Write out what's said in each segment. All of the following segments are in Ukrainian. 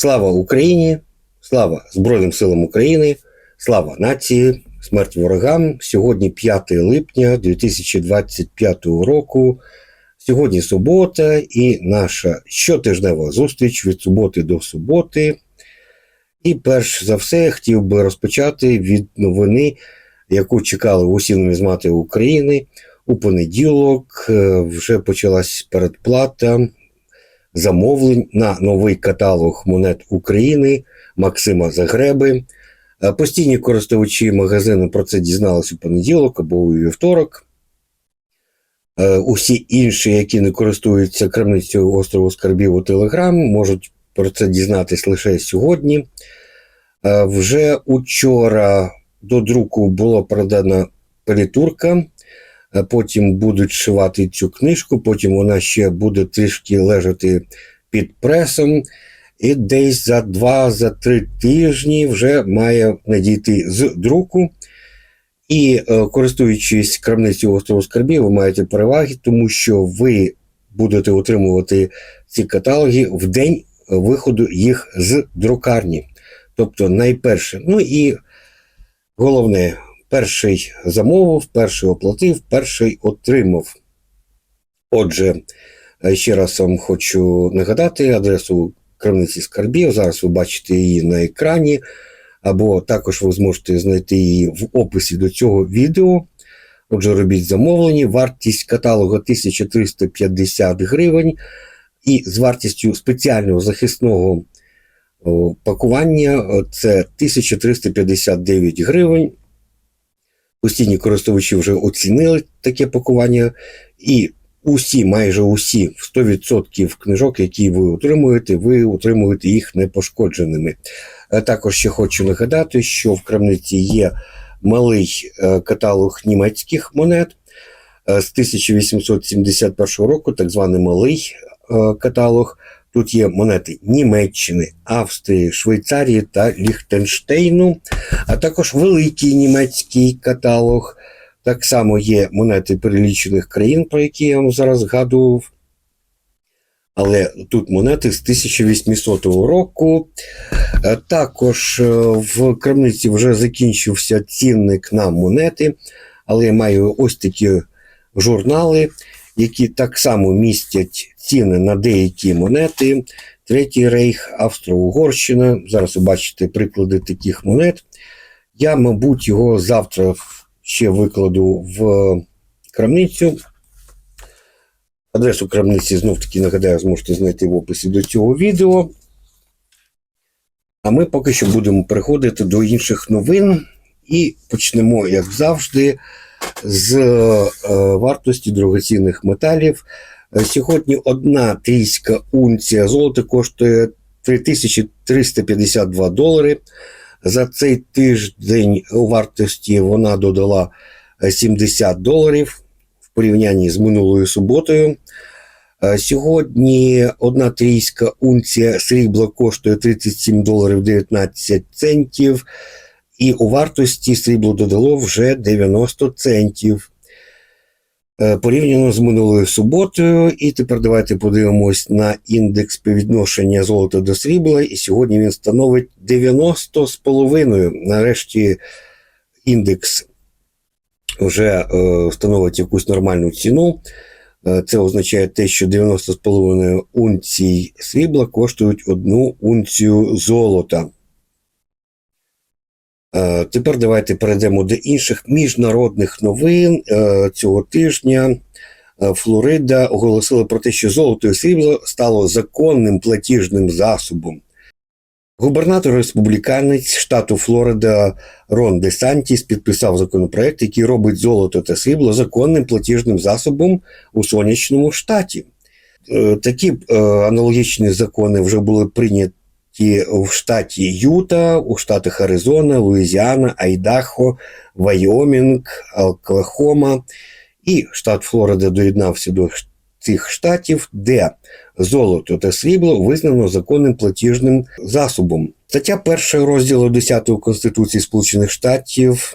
Слава Україні! Слава Збройним силам України! Слава нації! Смерть ворогам! Сьогодні 5 липня 2025 року. Сьогодні субота і наша щотижнева зустріч від суботи до суботи. І перш за все хотів би розпочати від новини, яку чекали усі нумізмати України. У понеділок е, вже почалась передплата замовлень на новий каталог монет України Максима Загреби. Е, Постійні користувачі магазину про це дізналися у понеділок або у вівторок. Е, Усі інші, які не користуються крамницею острову Скарбів у Телеграм, можуть про це дізнатись лише сьогодні. Е, Вже учора до друку було продана політурка. Е, Потім будуть шивати цю книжку, потім вона ще буде трішки лежати під пресом. І десь за два-три тижні вже має надійти з друку. І е, користуючись крамницею острову Скарбів, ви маєте переваги, тому що ви будете отримувати ці каталоги в день виходу їх з друкарні. Тобто, найперше, ну і головне, перший замовив, перший оплатив, перший отримав. Отже, ще раз вам хочу нагадати адресу крамниці скарбів. Зараз ви бачите її на екрані, або також ви зможете знайти її в описі до цього відео. Отже, робіть замовлення. Вартість каталогу 1350 гривень. І з вартістю спеціального захисного пакування це 1359 гривень. Постійні користувачі вже оцінили таке пакування, і усі, майже усі 100% книжок, які ви отримуєте, ви отримуєте їх непошкодженими. Е, Також ще хочу нагадати, що в крамниці є малий е, каталог німецьких монет е, з 1871 року, так званий малий каталог. Тут є монети Німеччини, Австрії, Швейцарії та Ліхтенштейну, а також великий німецький каталог. Так само є монети перелічених країн, про які я вам зараз згадував. Але тут монети з 1800 року. Е, Також е, в крамниці вже закінчився цінник на монети, але я маю ось такі журнали, які так само містять ціни на деякі монети. Третій рейх, Австро-Угорщина. Зараз ви бачите приклади таких монет. Я, мабуть, його завтра ще викладу в крамницю. Адресу крамниці знов таки нагадаю, зможете знайти в описі до цього відео. А ми поки що будемо переходити до інших новин і почнемо, як завжди, з е, вартості дорогоцінних металів. Е, Сьогодні одна трійська унція золота коштує 3352 долари. За цей тиждень у вартості вона додала е, 70 доларів в порівнянні з минулою суботою. Е, Сьогодні одна трійська унція срібла коштує 37 доларів 19 центів, і у вартості срібло додало вже 90 центів. Е, Порівняно з минулою суботою, і тепер давайте подивимось на індекс співвідношення золота до срібла. І сьогодні він становить 90,5. Нарешті індекс вже е, становить якусь нормальну ціну. Е, Це означає те, що 90,5 унцій срібла коштують одну унцію золота. Е, Тепер давайте перейдемо до інших міжнародних новин Е, цього тижня. е, Флорида оголосила про те, що золото і срібло стало законним платіжним засобом. Губернатор республіканець штату Флорида Рон Де Сантіс підписав законопроект, який робить золото та срібло законним платіжним засобом у сонячному штаті. Такі аналогічні закони вже були прийняті в штаті Юта, у штатах Аризона, Луїзіана, Айдахо, Вайомінг, Оклахома. І штат Флорида доєднався до цих штатів, де золото та срібло визнано законним платіжним засобом. Стаття 1 розділу 10 Конституції Сполучених Штатів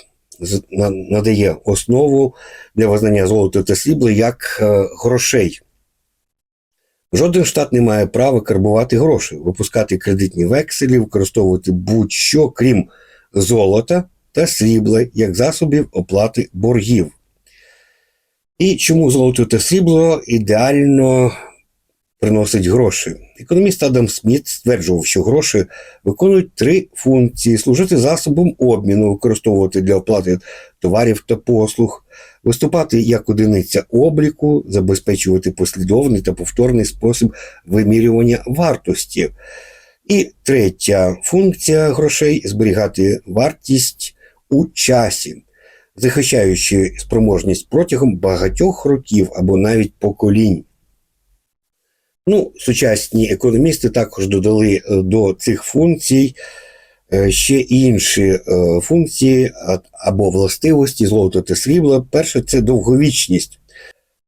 надає основу для визнання золота та срібла як е, грошей. Жоден штат не має права карбувати гроші, випускати кредитні векселі, використовувати будь-що, крім золота та срібла як засобів оплати боргів. І чому золото та срібло ідеально приносить гроші? Економіст Адам Сміт стверджував, що гроші виконують три функції: служити засобом обміну, використовувати для оплати товарів та послуг, виступати як одиниця обліку, забезпечувати послідовний та повторний спосіб вимірювання вартості. І третя функція грошей зберігати вартість у часі, захищаючи спроможність протягом багатьох років або навіть поколінь. Ну, сучасні економісти також додали е, до цих функцій е, ще інші е, функції або властивості золота та срібла. Перше це довговічність.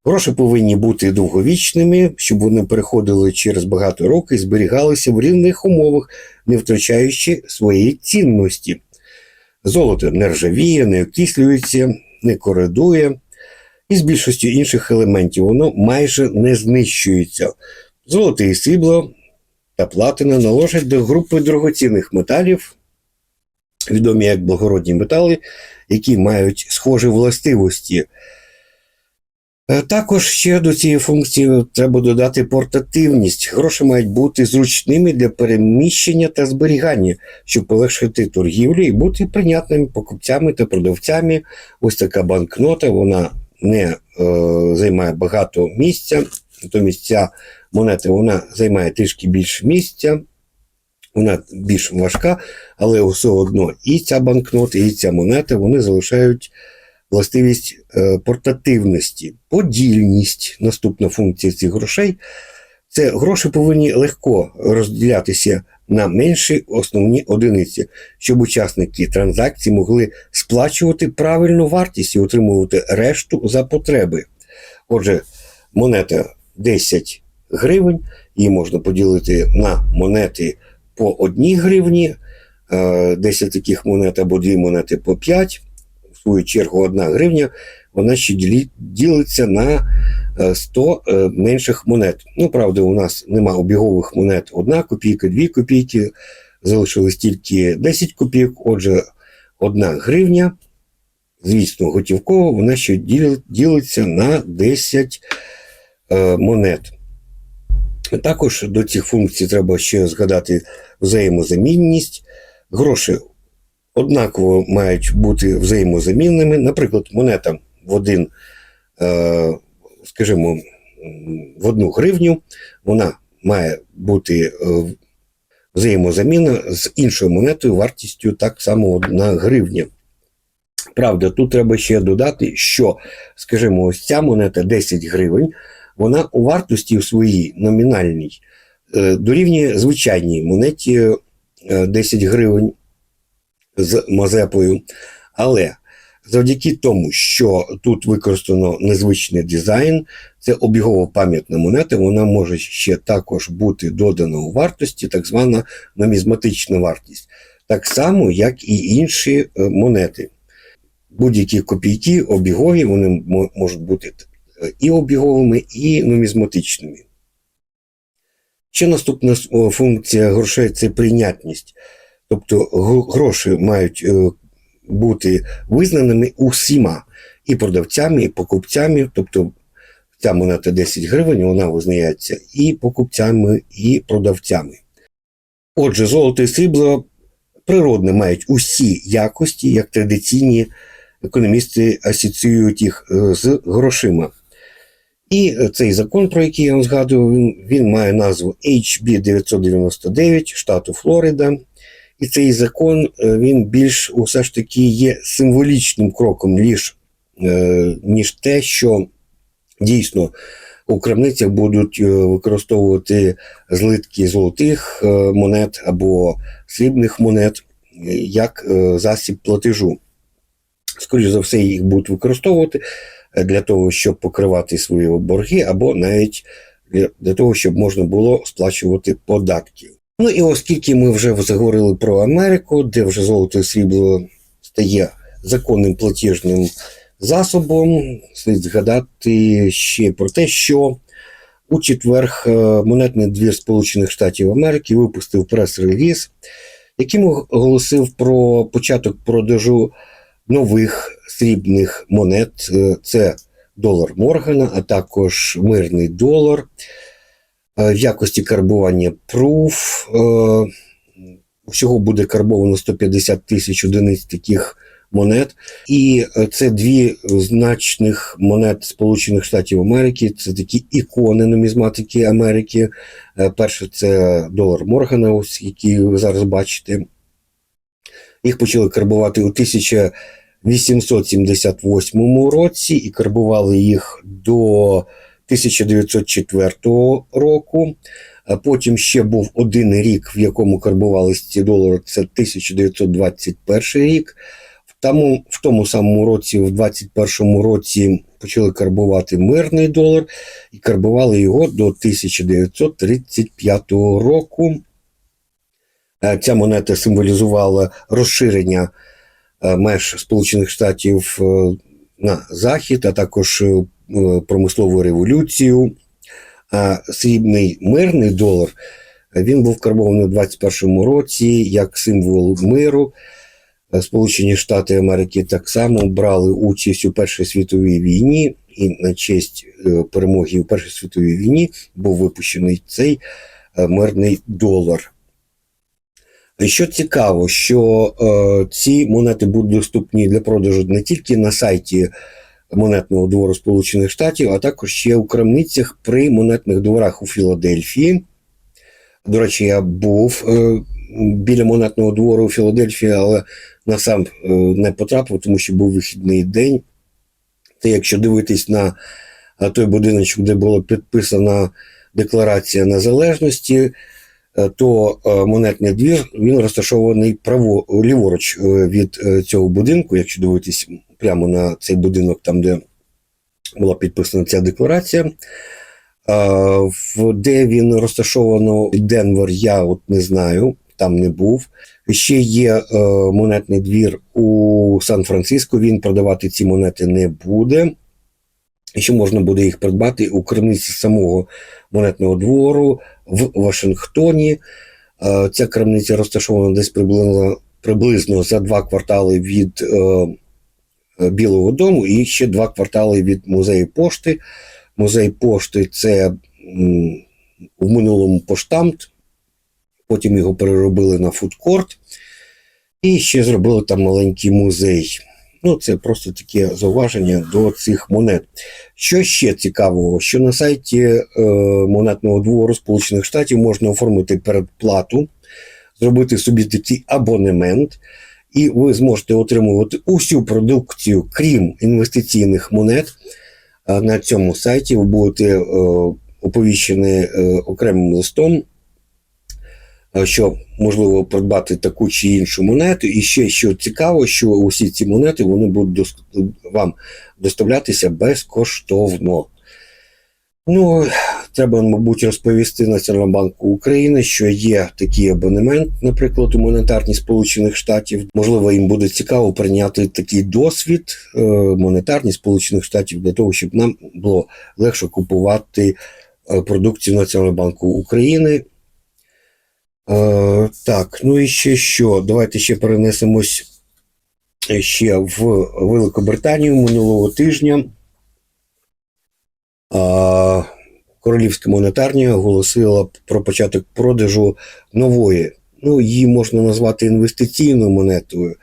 Гроші повинні бути довговічними, щоб вони переходили через багато років і зберігалися в рівних умовах, не втрачаючи своєї цінності. Золото не ржавіє, не окислюється, не коридує, і з більшістю інших елементів воно майже не знищується. Золото і срібло та платина належать до групи дорогоцінних металів, відомі як благородні метали, які мають схожі властивості. Е, Також ще до цієї функції треба додати портативність. Гроші мають бути зручними для переміщення та зберігання, щоб полегшити торгівлю і бути прийнятними покупцями та продавцями. Ось така банкнота, вона не е, займає багато місця, натомість ця монета вона займає трішки більше місця, вона більш важка, але все одно і ця банкнота, і ця монета вони залишають властивість е, портативності, подільність. Наступна функція цих грошей. Це гроші повинні легко розділятися на менші основні одиниці, щоб учасники транзакцій могли сплачувати правильну вартість і отримувати решту за потреби. Отже, монета 10 гривень, її можна поділити на монети по 1 гривні, е, 10 таких монет або 2 монети по 5 в свою чергу 1 гривня, вона ще ділиться на е, 100 е, менших монет. Ну, правда, у нас нема обігових монет. 1 копійка, 2 копійки, залишилось тільки 10 копійок, отже, 1 гривня, звісно, готівково, вона ще ділиться на 10 е, монет. Також до цих функцій треба ще згадати взаємозамінність. Гроші однаково мають бути взаємозамінними. Наприклад, монета в один, е, скажімо, в одну гривню, вона має бути е, взаємозамінна з іншою монетою вартістю так само 1 гривня. Правда, тут треба ще додати, що, скажімо, ось ця монета 10 гривень, вона у вартості у своїй номінальній е, дорівнює звичайній монеті е, 10 гривень з Мазепою. Але завдяки тому, що тут використано незвичний дизайн, це обігова пам'ятна монета, вона може ще також бути додана у вартості, так звана нумізматична вартість. Так само, як і інші е, монети. Будь-які копійки обігові, вони можуть бути е, і обіговими, і нумізматичними. Ще наступна функція грошей це прийнятність. Тобто гроші мають е, бути визнаними усіма і продавцями, і покупцями. Тобто ця монета 10 гривень, вона визнається і покупцями, і продавцями. Отже, золото і срібло природне мають усі якості, як традиційні економісти асоціюють їх е, з грошима. І е, цей закон, про який я вам згадував, він, він має назву HB 999 штату Флорида. І цей закон е, він більш усе ж таки є символічним кроком, ніж, е, ніж те, що дійсно у крамницях будуть використовувати злитки золотих монет або срібних монет як засіб платежу. Скоріше за все, їх будуть використовувати для того, щоб покривати свої борги, або навіть для, того, щоб можна було сплачувати податки. Ну і оскільки ми вже заговорили про Америку, де вже золото і срібло стає законним платіжним засобом, слід згадати ще про те, що У четвер е, монетний двір Сполучених Штатів Америки випустив прес-реліз, яким оголосив про початок продажу нових срібних монет. Е, Це долар Моргана, а також мирний долар е, в якості карбування Proof. Е, Всього буде карбовано 150 тисяч одиниць таких монет. І це дві значних монет Сполучених Штатів Америки. Це такі ікони нумізматики Америки. Перше це долар Моргана, який ви зараз бачите. Їх почали карбувати у 1878 році і карбували їх до 1904 року. Потім ще був один рік, в якому карбувалися ці долари, це 1921 рік. В тому, в тому самому році, в 21 році, почали карбувати мирний долар і карбували його до 1935 року. Е, Ця монета символізувала розширення е, меж Сполучених Штатів е, на захід, а також промислову революцію. А срібний мирний долар він був карбований у 21 році як символ миру. Сполучені Штати Америки так само брали участь у Першій світовій війні, і на честь перемоги у Першій світовій війні був випущений цей мирний долар. Що цікаво, що е, ці монети будуть доступні для продажу не тільки на сайті монетного двору Сполучених Штатів, а також ще у крамницях при монетних дворах у Філадельфії. До речі, я був е, біля монетного двору у Філадельфії, але насам е, не потрапив, тому що був вихідний день. Та якщо дивитись на той будиночок, де була підписана Декларація Незалежності, то е, монетний двір він розташований право ліворуч е, від е, цього будинку, якщо дивитись прямо на цей будинок, там де була підписана ця декларація. Де він розташовано Денвер, я от не знаю, там не був. Ще є е, монетний двір у Сан-Франциско. Він продавати ці монети не буде. І ще можна буде їх придбати у крамниці самого монетного двору в Вашингтоні. Е, Ця крамниця розташована десь приблизно, приблизно за два квартали від е, Білого Дому і ще два квартали від музею пошти. Музей пошти це м, в минулому поштамт, потім його переробили на фудкорт і ще зробили там маленький музей. Ну, це просто таке зауваження до цих монет. Що ще цікавого, що на сайті е, монетного двору Сполучених Штатів можна оформити передплату, зробити собі такий абонемент, і ви зможете отримувати усю продукцію, крім інвестиційних монет. На цьому сайті ви будете е, оповіщені е, окремим листом, е, що можливо придбати таку чи іншу монету. І ще що цікаво, що усі ці монети вони будуть вам доставлятися безкоштовно. Ну, треба, мабуть, розповісти Національному банку України, що є такий абонемент, наприклад, у монетарні Сполучених Штатів. Можливо, їм буде цікаво прийняти такий досвід е, монетарні Сполучених Штатів для того, щоб нам було легше купувати е, продукцію Національного банку України. Е, так, ну і ще що? Давайте ще перенесемось ще в Великобританію минулого тижня. А, Королівська монетарня оголосила про початок продажу нової. Ну, її можна назвати інвестиційною монетою.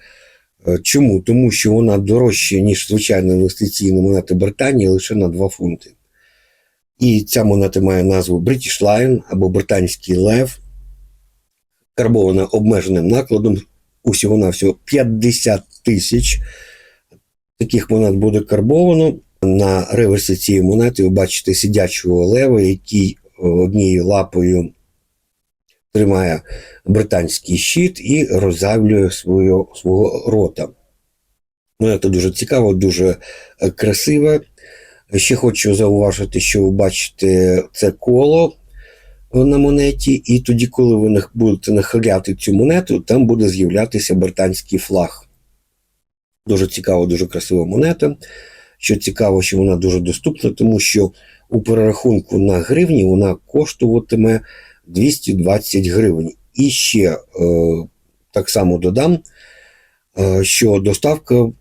Е, Чому? Тому що вона дорожча, ніж звичайна інвестиційна монета Британії лише на 2 фунти. І ця монета має назву British Lion або Британський Лев, карбована обмеженим накладом. Усього на всього 50 тисяч таких монет буде карбовано. На реверсі цієї монети ви бачите сидячого лева, який е, однією лапою тримає британський щит і роззавлює свого, свого рота. Монета дуже цікава, дуже е, красива. Ще хочу зауважити, що ви бачите це коло на монеті, і тоді, коли ви будете нахиляти цю монету, там буде з'являтися британський флаг. Дуже цікава, дуже красива монета. Що цікаво, що вона дуже доступна, тому що у перерахунку на гривні вона коштуватиме 220 гривень. І ще е, так само додам, е, що доставка,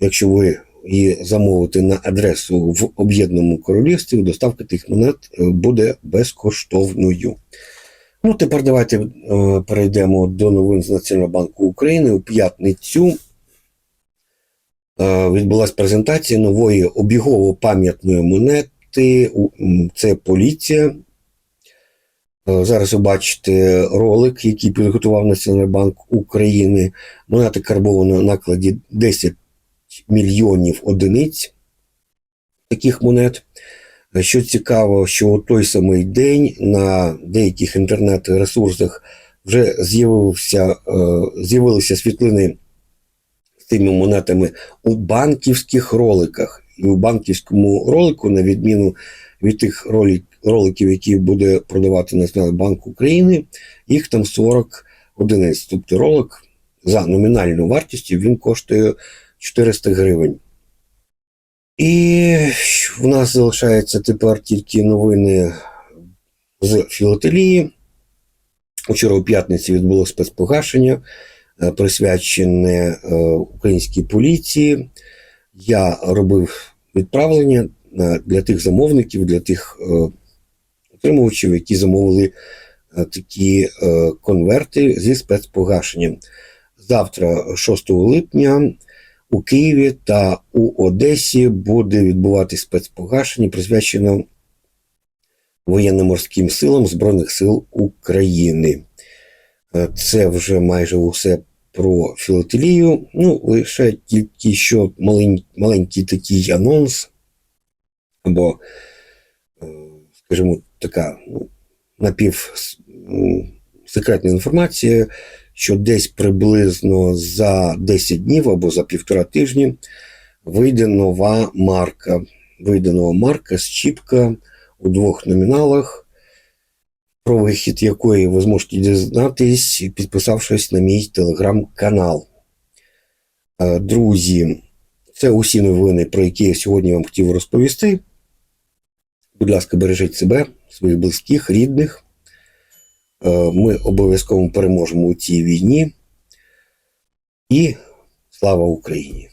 якщо ви її замовите на адресу в Об'єднаному Королівстві, доставка тих монет е, буде безкоштовною. Ну, тепер давайте е, перейдемо до новин з Національного банку України. У п'ятницю е, відбулася презентація нової обігово-пам'ятної монети. Це поліція. Е, Зараз ви бачите ролик, який підготував Національний банк України. Монета карбована на накладі 10 мільйонів одиниць таких монет. Е, Що цікаво, що у той самий день на деяких інтернет-ресурсах вже е, з'явилися світлини з цими монетами у банківських роликах. І у банківському ролику, на відміну від тих роликів, які буде продавати Національний банк України, їх там 40 одиниць. Тобто ролик за номінальною вартістю він коштує 400 гривень. І в нас залишаються тепер тільки новини з філателії. Учора у п'ятниці відбулося спецпогашення, е, присвячене е, українській поліції. Я робив відправлення е, для тих замовників, для тих отримувачів, які замовили такі конверти зі спецпогашенням. Завтра, 6 липня, у Києві та у Одесі буде відбуватись спецпогашення, присвячено воєнно-морським силам Збройних сил України. Е, Це вже майже усе про філателію. Ну, лише тільки що малень- маленький такий анонс, або, е, скажімо, така ну, напівсекретна інформація, що десь приблизно за 10 днів або за півтора тижні вийде нова марка. Вийде нова марка з чіпка у двох номіналах, про вихід якої ви зможете дізнатись, підписавшись на мій телеграм-канал. Е, Друзі, це усі новини, про які я сьогодні вам хотів розповісти. Будь ласка, бережіть себе, своїх близьких, рідних. Е, Ми обов'язково переможемо у цій війні. І слава Україні!